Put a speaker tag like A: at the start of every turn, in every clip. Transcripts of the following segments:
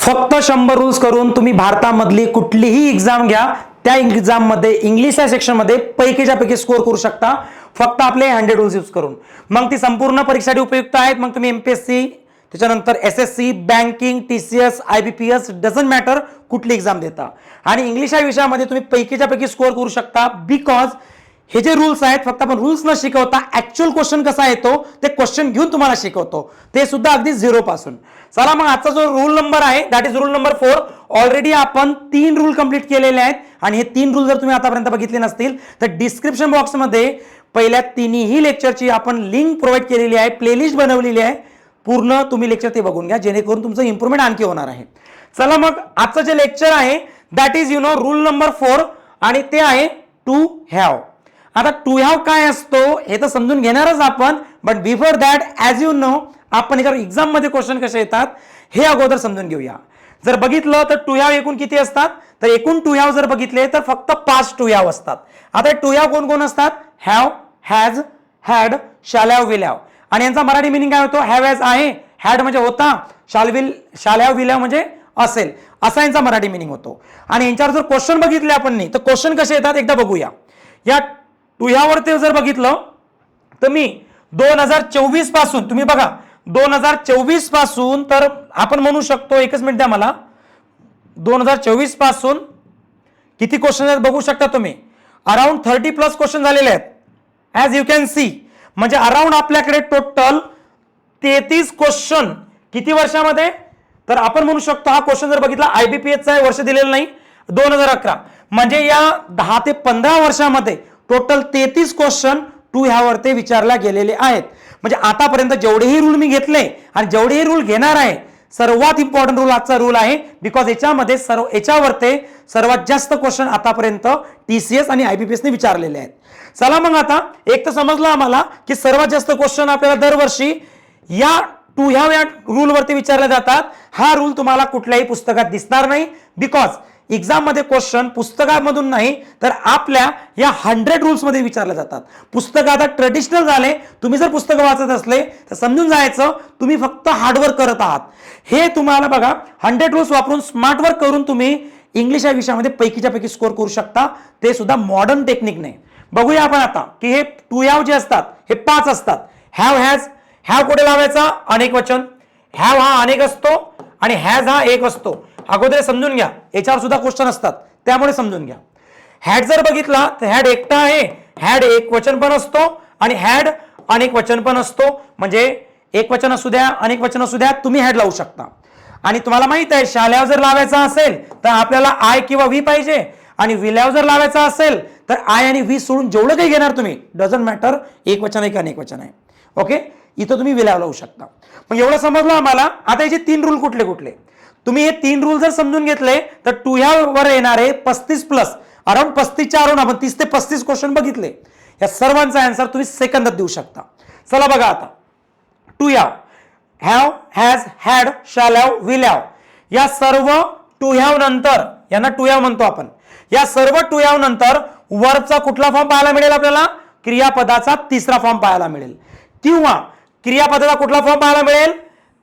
A: फक्त शंभर रूल्स करून तुम्ही भारतामधली कुठलीही एक्झाम घ्या त्या एक्झाममध्ये इंग्लिश या सेक्शनमध्ये पैकीच्या पैकी स्कोर करू शकता. फक्त आपले हंड्रेड रूल्स यूज करून. मग ती संपूर्ण परीक्षासाठी उपयुक्त आहेत. मग तुम्ही एमपीएससी त्याच्यानंतर S S C banking T C S I B P S doesn't matter कुठली एक्झाम देता. आणि इंग्लिश या विषयामध्ये तुम्ही पैकीच्या पैकी स्कोर करू शकता बिकॉज हे जे रूल्स आहेत फक्त आपण रूल्स न शिकवता ऍक्च्युअल क्वेश्चन कसा येतो ते क्वेश्चन घेऊन तुम्हाला शिकवतो. ते सुद्धा अगदी झिरो पासून. चला मग आजचा जो रूल नंबर आहे that is rule number four already आपण तीन रूल कंप्लीट केलेले आहेत. आणि हे तीन रूल जर तुम्ही आतापर्यंत बघितले नसतील तर डिस्क्रिप्शन बॉक्समध्ये पहिल्या तिन्ही लेक्चरची आपण लिंक प्रोव्हाइड केलेली आहे प्लेलिस्ट बनवलेली आहे. पूर्ण तुम्ही लेक्चर ते बघून घ्या जेणेकरून तुमचं इम्प्रुव्हमेंट आणखी होणार आहे. चला मग आजचं जे लेक्चर आहे that is you know rule number four आणि ते आहे टू हॅव आता टू हॅव काय असतो हे तर समजून घेणारच आपण but before that as you know आपण याच्यावर एक्झाममध्ये क्वेश्चन कसे येतात हे अगोदर समजून घेऊया. जर बघितलं तर टू हॅव एकूण किती असतात? तर एकूण टू हॅव जर बघितले तर फक्त पाच टू हॅव असतात. आता टू हॅव कोण कोण असतात? Have has had shall have will have आणि यांचा मराठी मिनिंग काय होतो? हॅव हॅज आहे. हॅड म्हणजे होता. शाल विल शाल हॅव विल हॅव म्हणजे असेल. असा यांचा मराठी मिनिंग होतो. आणि यांच्यावर जर क्वेश्चन बघितले आपण नाही तर क्वेश्चन कसे येतात? एकदा बघूया. या टू ह्यावरती जर बघितलं तर मी दोन हजार चोवीसपासून तुम्ही बघा दोन हजार चोवीसपासून तर आपण म्हणू शकतो एकच मिनिट द्या मला. दोन हजार चोवीसपासून किती क्वेश्चन आहेत बघू शकता तुम्ही? अराउंड थर्टी प्लस क्वेश्चन झालेले आहेत. ॲज यू कॅन सी म्हणजे अराउंड आपल्याकडे टोटल तेहतीस क्वेश्चन किती वर्षामध्ये? तर आपण म्हणू शकतो हा क्वेश्चन जर बघितला आयबीपीएसचा वर्ष दिलेलं नाही दोन हजार अकरा. म्हणजे या दहा ते पंधरा वर्षामध्ये टोटल तेहतीस क्वेश्चन टू ह्यावरती विचारल्या गेलेले आहेत. म्हणजे आतापर्यंत जेवढेही रूल मी घेतले आणि जेवढेही रूल घेणार आहे सर्वात इम्पॉर्टंट रूल आजचा रूल आहे बिकॉज याच्यामध्ये सर्व याच्यावरती सर्वात जास्त क्वेश्चन आतापर्यंत टी सी एस आणि आयबीपीएसने विचारलेले आहेत. चला मग आता एक तर समजलं आम्हाला की सर्वात जास्त क्वेश्चन आपल्याला दरवर्षी या टू ह्या या रूलवरती विचारले जातात. हा रूल तुम्हाला कुठल्याही पुस्तकात दिसणार नाही बिकॉज एक्झाममध्ये क्वेश्चन पुस्तकामधून नाही तर आपल्या या हंड्रेड रूल्समध्ये विचारले जातात. पुस्तक आता ट्रेडिशनल झाले तुम्ही जर पुस्तकं वाचत असले तर समजून जायचं तुम्ही फक्त हार्डवर्क करत आहात. हे तुम्हाला बघा हंड्रेड रूल्स वापरून स्मार्ट वर्क करून तुम्ही इंग्लिश या विषयामध्ये पैकीच्या पैकी स्कोर करू शकता. ते सुद्धा मॉडर्न टेक्निकने बघूया आपण आता की हे टू हॅव जे असतात हे पाच असतात. हॅव हॅज हॅव कुठे लावायचा? अनेक वचन. हॅव हा अनेक असतो आणि हॅज हा एक असतो. अगोदर समजून घ्या. याच्यावर सुद्धा क्वेश्चन असतात. त्यामुळे समजून घ्या. हॅड जर बघितला तर हॅड एकटा आहे. हॅड एक वचन पण असतो आणि हॅड अनेक वचन पण असतो. म्हणजे एक वचन असू द्या अनेक वचन असू द्या तुम्ही हॅड लावू शकता. आणि तुम्हाला माहीत आहे शाल्याव जर लावायचा असेल तर आपल्याला आय किंवा व्ही पाहिजे. आणि विल्याव जर लावायचा असेल तर आय आणि व्ही सोडून जेवढं काही घेणार तुम्ही डझंट मॅटर एक वचन आहे की अनेक वचन आहे. ओके इथं तुम्ही विल्याव लावू शकता. मग एवढं समजलं आम्हाला? आता याचे तीन रूल कुठले कुठले तुम्ही हे तीन रूल जर समजून घेतले तर टू ह्या वर येणारे पस्तीस प्लस अराउंड पस्तीसच्या अराउंड आपण तीस ते पस्तीस क्वेश्चन बघितले. या सर्वांचा आन्सर तुम्ही सेकंदात देऊ शकता. चला बघा आता. To have have has had shall have will have या सर्व टू हॅव नंतर यांना टू हॅव म्हणतो आपण. या सर्व टू हॅव नंतर वरचा कुठला फॉर्म पाहायला मिळेल आपल्याला? क्रियापदाचा तिसरा फॉर्म पाहायला मिळेल. किंवा क्रियापदाचा कुठला फॉर्म पाहायला मिळेल?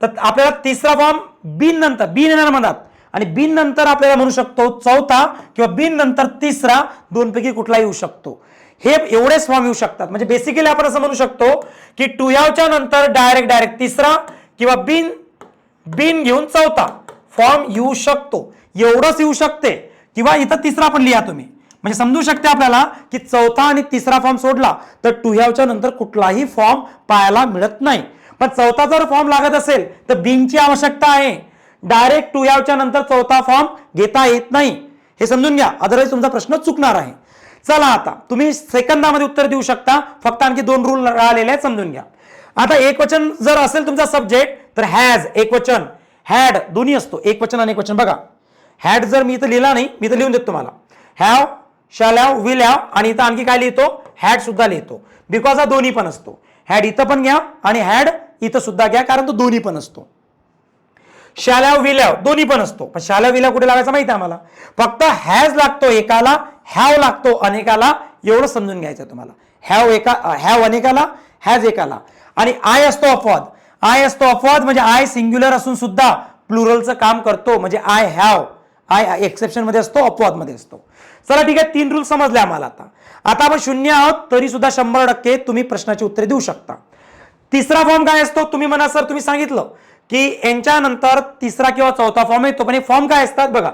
A: तर आपल्याला तिसरा फॉर्म बिन नंतर बिन येणार म्हणतात. आणि बिन नंतर आपल्याला म्हणू शकतो चौथा किंवा बिन नंतर तिसरा दोनपैकी कुठला येऊ शकतो. हे एवढेच फॉर्म येऊ शकतात. म्हणजे बेसिकली आपण असं म्हणू शकतो की टू यावच्या नंतर डायरेक्ट डायरेक्ट तिसरा किंवा बिन बिन घेऊन चौथा फॉर्म येऊ शकतो. एवढंच येऊ शकते. किंवा इथं तिसरा पण लिहा तुम्ही. म्हणजे समजू शकते आपल्याला की चौथा आणि तिसरा फॉर्म सोडला तर टू नंतर कुठलाही फॉर्म पाहायला मिळत नाही. पण चौथा जर फॉर्म लागत असेल तर बिनची आवश्यकता आहे. डायरेक्ट टू यावच्या नंतर चौथा फॉर्म घेता येत नाही. हे समजून घ्या. अदरवाईज तुमचा प्रश्न चुकणार आहे. चला आता तुम्ही सेकंदामध्ये उत्तर देऊ शकता. फक्त आणखी दोन रूल राहिलेले आहेत समजून घ्या. आता एक वचन जर असेल तुमचा सब्जेक्ट तर हॅज एक वचन हॅड दोन्ही असतो. एक वचन आणि एक वचन बघा. हॅड जर मी इथं लिहिला नाही मी तर लिहून देतो तुम्हाला. Have shall have will have आणि इथं आणखी काय लिहितो? हॅड सुद्धा लिहितो. बिकॉज हा दोन्ही पण असतो. हॅड इथं पण घ्या आणि हॅड इथं सुद्धा घ्या कारण तो दोन्ही पण असतो. शाल्या विल्याव दोन्ही पण असतो. पण शाल्या विल्याव कुठे लावायचा माहिती आहे आम्हाला? फक्त हॅज लागतो एकाला हॅव लागतो अनेकाला एवढं समजून घ्यायचं तुम्हाला. हॅव एका हॅव अनेकाला हॅज एकाला. आणि आय असतो अपवाद. आय असतो अपवाद म्हणजे आय सिंग्युलर असून सुद्धा प्लुरलचं काम करतो. म्हणजे आय हॅव आय एक्सेप्शनमध्ये असतो अपवादमध्ये असतो. चला ठीक आहे तीन रूल समजले आम्हाला आता. आता आपण शून्य आहोत तरी सुद्धा शंभर टक्के तुम्ही प्रश्नाची उत्तरे देऊ शकता. तिसरा फॉर्म काय असतो? तुम्ही म्हणा सर तुम्ही सांगितलं की यांच्या नंतर तिसरा किंवा चौथा फॉर्म येतो पण हे फॉर्म काय असतात बघा.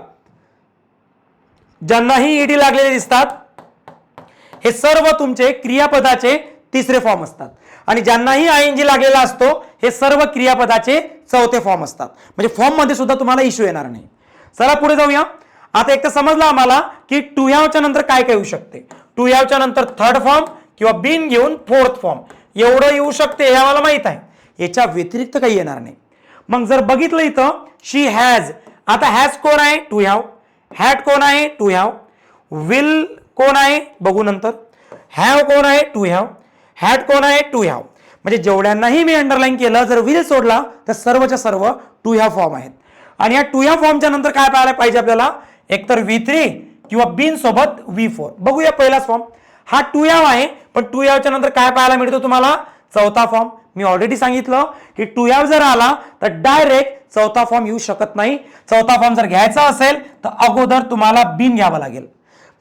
A: ज्यांनाही ईडी लागलेले दिसतात हे सर्व तुमचे क्रियापदाचे तिसरे फॉर्म असतात. आणि ज्यांनाही आय एन जी लागलेला असतो हे सर्व क्रियापदाचे चौथे फॉर्म असतात. म्हणजे फॉर्ममध्ये सुद्धा तुम्हाला इश्यू येणार नाही. चला पुढे जाऊया. आता एक तर समजलं आम्हाला की टू ह्यावच्या नंतर काय काय येऊ शकते. टू ह्यावच्या नंतर थर्ड फॉर्म किंवा बिन घेऊन फोर्थ फॉर्म एवढं येऊ शकते हे आम्हाला माहीत आहे. याच्या व्यतिरिक्त काही येणार नाही. मग जर बघितलं इथं शी हॅज आता हॅज कोण आहे? टू हॅव हॅट कोण आहे? टू हॅव विल कोण आहे? बघू नंतर. हॅव कोण आहे? टू हॅव हॅट कोण आहे? टू हॅव म्हणजे जेवढ्यांनाही मी अंडरलाईन केलं जर विल सोडला तर सर्वच्या सर्व टू ह्या फॉर्म आहेत. आणि या टू ह्या फॉर्मच्या नंतर काय पाहायला पाहिजे आपल्याला? एकतर व्ही थ्री किंवा बिन सोबत व्ही फोर बघूया पहिलाच फॉर्म हा टू ह्याव आहे पण टू यावच्या नंतर काय पाहायला मिळतो तुम्हाला? चौथा फॉर्म मी ऑलरेडी सांगितलं की टू याव जर आला तर डायरेक्ट चौथा फॉर्म येऊ शकत नाही. चौथा फॉर्म जर घ्यायचा असेल तर अगोदर तुम्हाला बिन घ्यावा लागेल.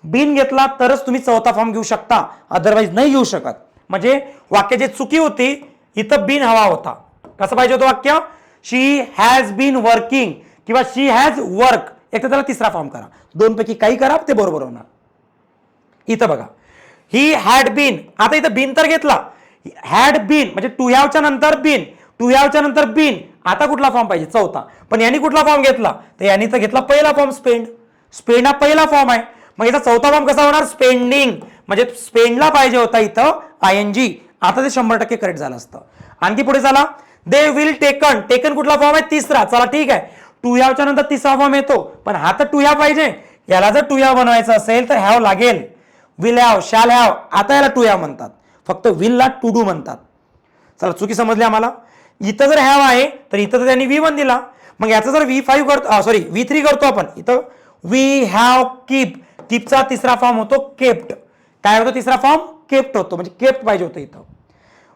A: बिन घेतला तरच तुम्ही चौथा फॉर्म घेऊ शकता. अदरवाईज नाही घेऊ शकत. म्हणजे वाक्याची चुकी होती इथं बिन हवा होता. कसं पाहिजे होतं वाक्य? शी हॅज बीन वर्किंग किंवा शी हॅज वर्क एक तर त्याला तिसरा फॉर्म करा. दोनपैकी काही करा ते बरोबर होणार. इथं बघा. ही हॅड बीन आता इथं बीन तर घेतला. हॅड बीन म्हणजे टू हॅवच्या नंतर बीन टू हॅवच्या नंतर बीन आता कुठला फॉर्म पाहिजे? चौथा. पण यांनी कुठला फॉर्म घेतला? तर यांनी तर घेतला पहिला फॉर्म स्पेंड स्पेंड हा पहिला फॉर्म आहे. मग याचा चौथा फॉर्म कसा होणार? स्पेंडिंग म्हणजे स्पेंडला पाहिजे होता इथं आय एन जी आता ते शंभर टक्के करेक्ट झालं असतं. आणखी पुढे झाला दे विल टेकन टेकन कुठला फॉर्म आहे? तिसरा. चला ठीक आहे. टू हॅवच्या नंतर तिसरा फॉर्म येतो. पण हा तर टू हॅव पाहिजे. याला जर टू हॅव बनवायचं असेल तर हॅव लागेल. विल हॅव शॅल हॅव आता याला टू हॅव म्हणतात. फक्त विलला टू डू म्हणतात. चला चुकी समजली आम्हाला? इथं जर हॅव आहे तर इथं तर त्यांनी व्ही वन दिला. मग याचा जर व्ही फाईव्ह करतो सॉरी व्ही थ्री करतो आपण इथं वी हॅव कीप कीपचा तिसरा फॉर्म होतो केप्ट. काय होतो तिसरा फॉर्म? केप्ट होतो म्हणजे केप्ट पाहिजे होतं इथं.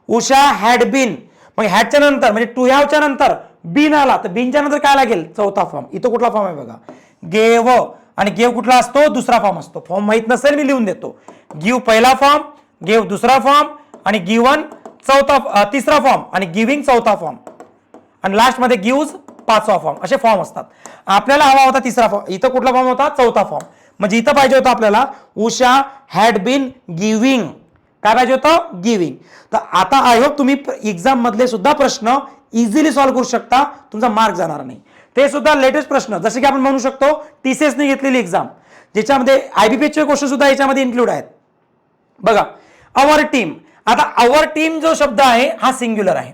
A: उषा हॅड बीन मग हॅडच्या नंतर म्हणजे टू हॅवच्या नंतर बीन आला तर बीनच्या नंतर काय लागेल? चौथा फॉर्म. इथं कुठला फॉर्म आहे बघा? गेव आणि गेव कुठला असतो? दुसरा फॉर्म असतो. फॉर्म माहीत नसेल मी लिहून देतो. गिव पहिला फॉर्म गेव दुसरा फॉर्म आणि गिवन चौथा तिसरा फॉर्म आणि गिविंग चौथा फॉर्म आणि लास्टमध्ये गिव्ज पाचवा फॉर्म असे फॉर्म असतात. आपल्याला हवा होता तिसरा फॉर्म इथं कुठला फॉर्म होता? चौथा फॉर्म म्हणजे इथं पाहिजे होतं आपल्याला उषा हॅड बीन गिविंग काय पाहिजे होतं? गिविंग तर आता आय होप तुम्ही एक्झाम मधले सुद्धा प्रश्न इझिली सॉल्व्ह करू शकता. तुमचा मार्क जाणार नाही. ते सुद्धा लेटेस्ट प्रश्न जसे की आपण म्हणू शकतो टीसीएसने घेतलेली एक्झाम ज्याच्यामध्ये आयबीपीचे क्वेश्चन सुद्धा याच्यामध्ये इन्क्लूड आहेत. बघा अवर टीम आता अवर टीम जो शब्द आहे हा सिंग्युलर आहे.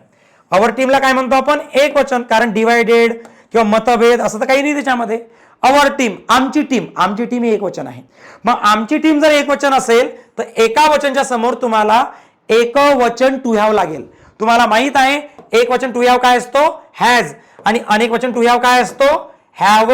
A: अवर टीमला काय म्हणतो आपण? एक वचन कारण डिवायडेड किंवा मतभेद असं तर काही नाही त्याच्यामध्ये. अवर टीम आमची टीम आमची टीम ही एक वचन आहे. मग आमची टीम जर एक वचन असेल तर एका वचनच्या समोर तुम्हाला एक वचन टू हॅव लागेल. तुम्हाला माहीत आहे एक वचन टू हॅव काय असतो? हॅज आणि अनेक वचन टू हॅव काय असतो? हॅव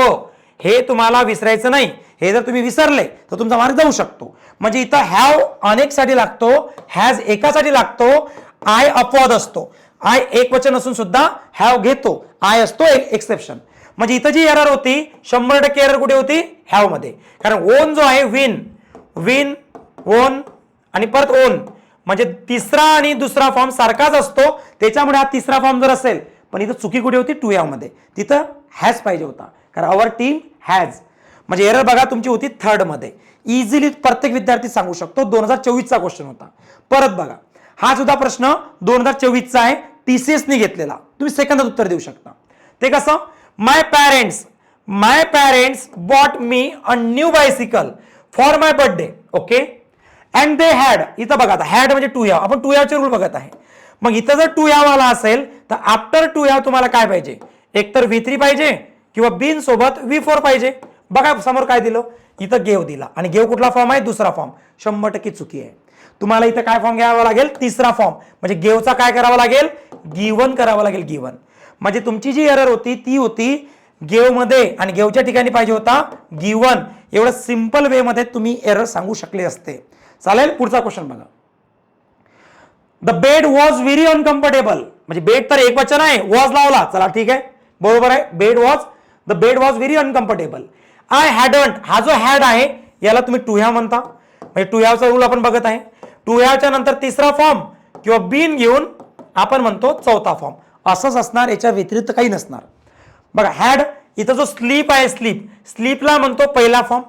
A: हे तुम्हाला विसरायचं नाही. हे जर तुम्ही विसरले तर तुमचा मार्ग जाऊ शकतो. म्हणजे इथं हॅव अनेकसाठी लागतो हॅज एकासाठी लागतो आय अपवाद असतो. आय एक वचन असून सुद्धा हॅव घेतो. आय असतो एक एक्सेप्शन म्हणजे इथं जी एरर होती शंभर टक्के एरर कुठे होती? हॅवमध्ये. कारण ओन जो आहे विन विन ओन आणि परत ओन म्हणजे तिसरा आणि दुसरा फॉर्म सारखाच असतो. त्याच्यामुळे हा तिसरा फॉर्म जर असेल पण इथं चुकी कुठे होती? टू मध्ये. तिथं हॅज पाहिजे होता. कारण अवर टीम हॅज म्हणजे एरर बघा तुमची होती थर्डमध्ये. इझिली प्रत्येक विद्यार्थी सांगू शकतो दोन हजार चोवीसचा क्वेश्चन होता. परत बघा. हा सुद्धा प्रश्न दोन हजार चोवीसचा आहे. टीसीएसने घेतलेला. तुम्ही सेकंदात उत्तर देऊ शकता. ते कसं? My parents my parents bought me a new bicycle for my birthday okay and they had इथं बघा आता हॅड म्हणजे टू याव. आपण टू यावचे रूल बघत आहे. मग इथं जर टू याव आला असेल तर आफ्टर टू याव तुम्हाला काय पाहिजे? एकतर व्ही थ्री पाहिजे किंवा बिन सोबत व्ही फोर पाहिजे. बघा समोर काय दिलं? इथं गेव दिला. आणि गेव कुठला फॉर्म आहे? दुसरा फॉर्म शंभर टक्के चुकी आहे. तुम्हाला इथं काय फॉर्म घ्यावा लागेल? तिसरा फॉर्म म्हणजे गेवचा काय करावा लागेल? गिवन करावा लागेल गिवन म्हणजे तुमची जी एरर होती ती होती गेवमध्ये आणि गेवच्या ठिकाणी पाहिजे होता गिवन एवढं सिंपल वे मध्ये तुम्ही एरर सांगू शकले असते. चालेल? पुढचा क्वेश्चन बघा. The bed was very uncomfortable म्हणजे बेड तर एक वचन आहे वॉज लावला. चला ठीक आहे. बरोबर आहे. Bed was the bed was very uncomfortable I hadn't हा जो हॅड आहे याला तुम्ही टू ह्या म्हणता. म्हणजे टू ह्याचा रूल आपण बघत आहे. टू ह्याच्या नंतर तिसरा फॉर्म किंवा बीन घेऊन आपण म्हणतो चौथा फॉर्म असंच असणार याच्या व्यतिरिक्त काही नसणार. बघा हॅड इथं जो स्लीप आहे स्लीप स्लीपला म्हणतो पहिला फॉर्म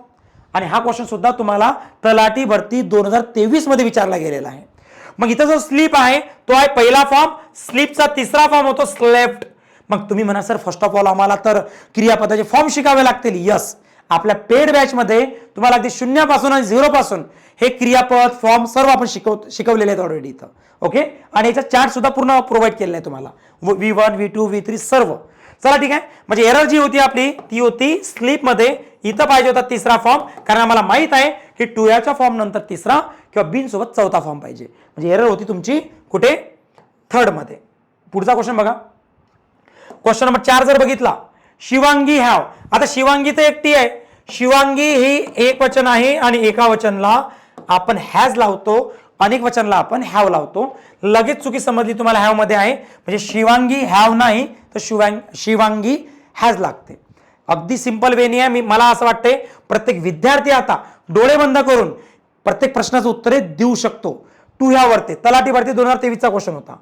A: आणि हा क्वेश्चन सुद्धा तुम्हाला तलाठी भरती दोन हजार तेवीसमध्ये विचारला गेलेला आहे. मग इथं जो स्लीप आहे तो आहे पहिला फॉर्म स्लीपचा तिसरा फॉर्म होतो स्लेफ्ट मग तुम्ही म्हणा सर फर्स्ट ऑफ ऑल आम्हाला तर क्रियापदाचे फॉर्म शिकावे लागतील. यस आपल्या पेड बॅचमध्ये तुम्हाला अगदी शून्यापासून आणि झिरो पासून हे क्रियापद फॉर्म सर्व आपण शिकव शिकवलेले आहेत ऑलरेडी इथं. ओके आणि याचा चार्ट सुद्धा पूर्ण प्रोव्हाइड केलेला आहे तुम्हाला. V one V two V three सर्व. चला ठीक आहे. म्हणजे एरर जी होती आपली ती होती स्लीपमध्ये इथं पाहिजे होता तिसरा फॉर्म कारण आम्हाला माहीत आहे की टू याच्या फॉर्म नंतर तिसरा किंवा बिनसोबत चौथा फॉर्म पाहिजे. म्हणजे एरर होती तुमची कुठे? थर्डमध्ये पुढचा क्वेश्चन बघा. क्वेश्चन नंबर चार जर बघितला शिवांगी हॅव आता शिवांगी तर एकटी आहे. शिवांगी ही एक वचन आहे आणि एका वचनला आपण हॅज लावतो. अनेक वचनला आपण हॅव लावतो. लगेच चुकी समजली तुम्हाला हॅवमध्ये आहे म्हणजे शिवांगी हॅव नाही तर शिवांग शिवांगी हॅज लागते. अगदी सिंपल वेनी आहे. मी मला असं वाटते प्रत्येक विद्यार्थी आता डोळे बंद करून प्रत्येक प्रश्नाचं उत्तरे देऊ शकतो. टू ह्यावरती तलाठी भरती दोन हजार तेवीसचा क्वेश्चन होता.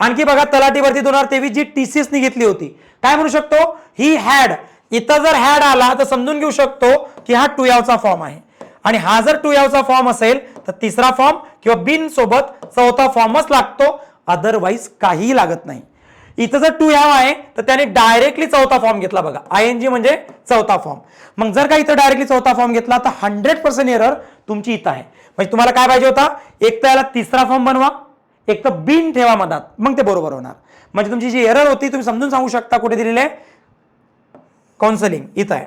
A: आणखी बघा तलाठी भरती दोन हजार तेवीस जी टी सी एसनी घेतली होती. काय म्हणू शकतो? ही हॅड इथं जर हॅड आला तर समजून घेऊ शकतो की हा टू यावचा फॉर्म आहे. आणि हा जर टू यावचा फॉर्म असेल तर तिसरा फॉर्म किंवा बिन सोबत चौथा फॉर्मच लागतो. अदरवाईज काहीही लागत नाही. इथं जर टू हॅव आहे तर त्याने डायरेक्टली चौथा फॉर्म घेतला बघा. आय एन जी म्हणजे चौथा फॉर्म मग जर का इथं डायरेक्टली चौथा फॉर्म घेतला तर हंड्रेड पर्सेंट एरर तुमची इथं आहे. म्हणजे तुम्हाला काय पाहिजे होता? एक तर याला तिसरा फॉर्म बनवा एक तर बिन ठेवा मधात. मग ते बरोबर होणार. म्हणजे तुमची जी एरर होती तुम्ही समजून सांगू शकता कुठे दिलेले आहे? इथं आहे.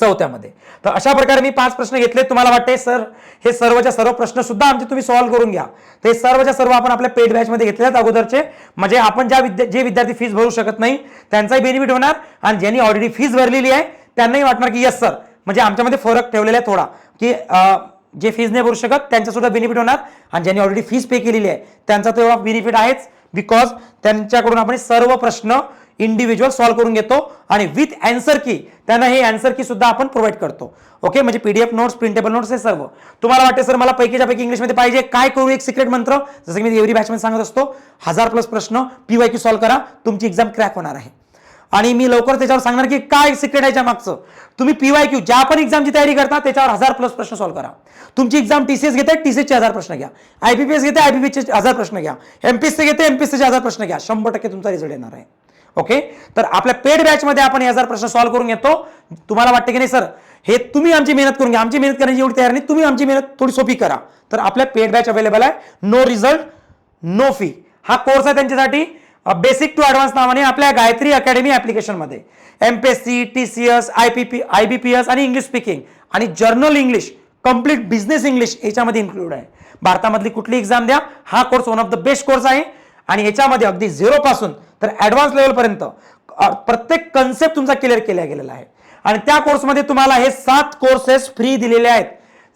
A: चौथ्यामध्ये. तर अशा प्रकारे मी पाच प्रश्न घेतले. तुम्हाला वाटते सर हे सर्वच्या सर्व प्रश्न सुद्धा आमचे तुम्ही सॉल्व्ह करून घ्या. ते सर्वच्या सर्व आपण आपल्या पेड बॅचमध्ये घेतले आहेत अगोदरचे. म्हणजे आपण ज्या विद्या जे विद्यार्थी फीस भरू शकत नाही त्यांचाही बेनिफिट होणार आणि ज्यांनी ऑलरेडी फीस भरलेली आहे त्यांनाही वाटणार की यस सर. म्हणजे आमच्यामध्ये फरक ठेवलेला आहे थोडा. की जे फीज नाही भरू शकत त्यांचा सुद्धा बेनिफिट होणार आणि ज्यांनी ऑलरेडी फीस पे केलेली आहे त्यांचा तो एवढा बेनिफिट आहेच. बिकॉज त्यांच्याकडून आपण सर्व प्रश्न इंडिव्हिज्युअल सॉल्व्ह करून घेतो आणि विथ अँसर की त्यांना हे अँसर की सुद्धा आपण प्रोव्हाइड करतो. ओके म्हणजे पीडीएफ नोट्स प्रिंटेबल नोट्स हे सर्व. तुम्हाला वाटते सर मला पैकीच्या पैकी इंग्लिशमध्ये पाहिजे काय करू एक सिक्रेट मंत्र? जसं की मी एव्हरी बॅचमध्ये सांगत असतो हजार प्लस प्रश्न पीवाय क्यू सॉल्व्ह करा तुमची एक्झाम क्रॅक होणार आहे. आणि मी लवकर त्याच्यावर सांगणार की काय सिक्रेट आहे त्या मागचं. तुम्ही पीवाय क्यू ज्या पण एक्झामची तयारी करता त्याच्यावर हजार प्लस प्रश्न सॉल्व्ह करा. तुमची एक्झाम टीसीएस घेते टीसीएसचे हजार प्रश्न घ्या. आयपीपीएस घेते आयपीपीचे हजार प्रश्न घ्या. एमपीएससी घेते एमपीएससीचे हजार प्रश्न घ्या. शंभर टक्के तुमचा रिझल्ट येणार आहे. ओके? तर आपल्या पेड बॅचमध्ये आपण हे हजार प्रश्न सॉल्व्ह करून घेतो. तुम्हाला वाटतं की नाही सर हे तुम्ही आमची मेहनत करून घ्या. आमची मेहनत करण्याची एवढी तयार नाही. तुम्ही आमची मेहनत थोडी सोपी करा. तर आपल्या पेड बॅच अवेलेबल आहे. नो रिझल्ट नो फी हा कोर्स आहे त्यांच्यासाठी. बेसिक टू ॲडव्हान्स नावाने आपल्या Gayatri academy ॲप्लिकेशनमध्ये M P S C T C S I P P I B P S आणि इंग्लिश स्पीकिंग आणि general English complete business English याच्यामध्ये include आहे. भारतामधली कुठली एक्झाम द्या. हा course one of the best course आहे. आणि याच्यामध्ये अगदी झिरो पासून तर ॲडव्हान्स लेवलपर्यंत प्रत्येक कन्सेप्ट तुमचा क्लिअर केला गेलेला आहे. आणि त्या कोर्समध्ये तुम्हाला हे सात कोर्सेस फ्री दिलेले आहेत.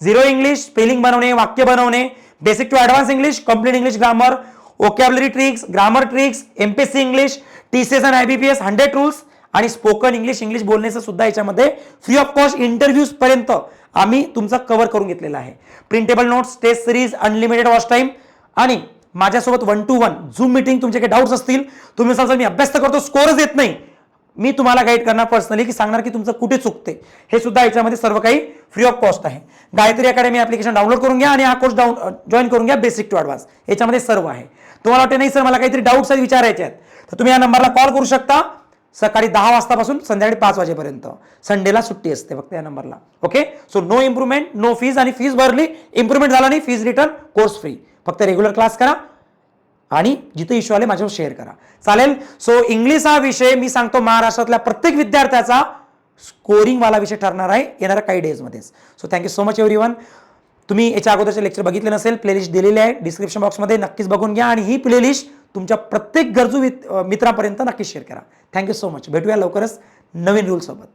A: झिरो इंग्लिश स्पेलिंग बनवणे वाक्य बनवणे basic to advance English complete English grammar vocabulary tricks grammar tricks MPSC English T C S P S hundred rules आणि स्पोकन इंग्लिश इंग्लिश बोलण्याचं सुद्धा याच्यामध्ये फ्री ऑफ कॉस्ट इंटरव्ह्यूज पर्यंत आम्ही तुमचा कव्हर करून घेतलेला आहे. Printable notes test series unlimited watch time आणि माझ्यासोबत one to one Zoom meeting तुमचे काही डाऊट्स असतील तुम्ही सांगाल मी अभ्यास तर करतो स्कोरच येत नाही. मी तुम्हाला गाईड करणार पर्सनली की सांगणार की तुमचं कुठे चुकते हे सुद्धा याच्यामध्ये सर्व काही फ्री ऑफ कॉस्ट आहे. गायत्री अकॅडमी ॲप्लिकेशन डाउनलोड करून घ्या आणि हा कोर्स डाऊन जॉईन करून घ्या बेसिक टू ॲडव्हान्स याच्यामध्ये सर्व आहे. तुम्हाला वाटते नाही सर मला काहीतरी डाऊट्स विचारायचे आहेत. तर तुम्ही या नंबरला कॉल करू शकता सकाळी दहा वाजतापासून संध्याकाळी पाच वाजेपर्यंत. संडेला सुट्टी असते फक्त या नंबरला okay so no improvement no fees आणि फीज भरली. इम्प्रुव्हमेंट झाला नाही फीज रिटर्न कोर्स फ्री फक्त रेग्युलर क्लास करा आणि जिथे इश्यू आले माझ्यावर शेअर करा. चालेल? सो इंग्लिश हा विषय मी सांगतो महाराष्ट्रातल्या प्रत्येक विद्यार्थ्याचा स्कोरिंगवाला विषय ठरणार आहे येणाऱ्या काही डेजमध्येच so thank you so much everyone तुम्ही याच्या अगोदरचे लेक्चर बघितले नसेल प्लेलिस्ट दिलेली आहे. डिस्क्रिप्शन बॉक्समध्ये नक्कीच बघून घ्या आणि ही प्लेलिस्ट तुमच्या प्रत्येक गरजू मित्रापर्यंत नक्कीच शेअर करा. थँक्यू सो मच भेटूया लवकरच नवीन रूलसोबत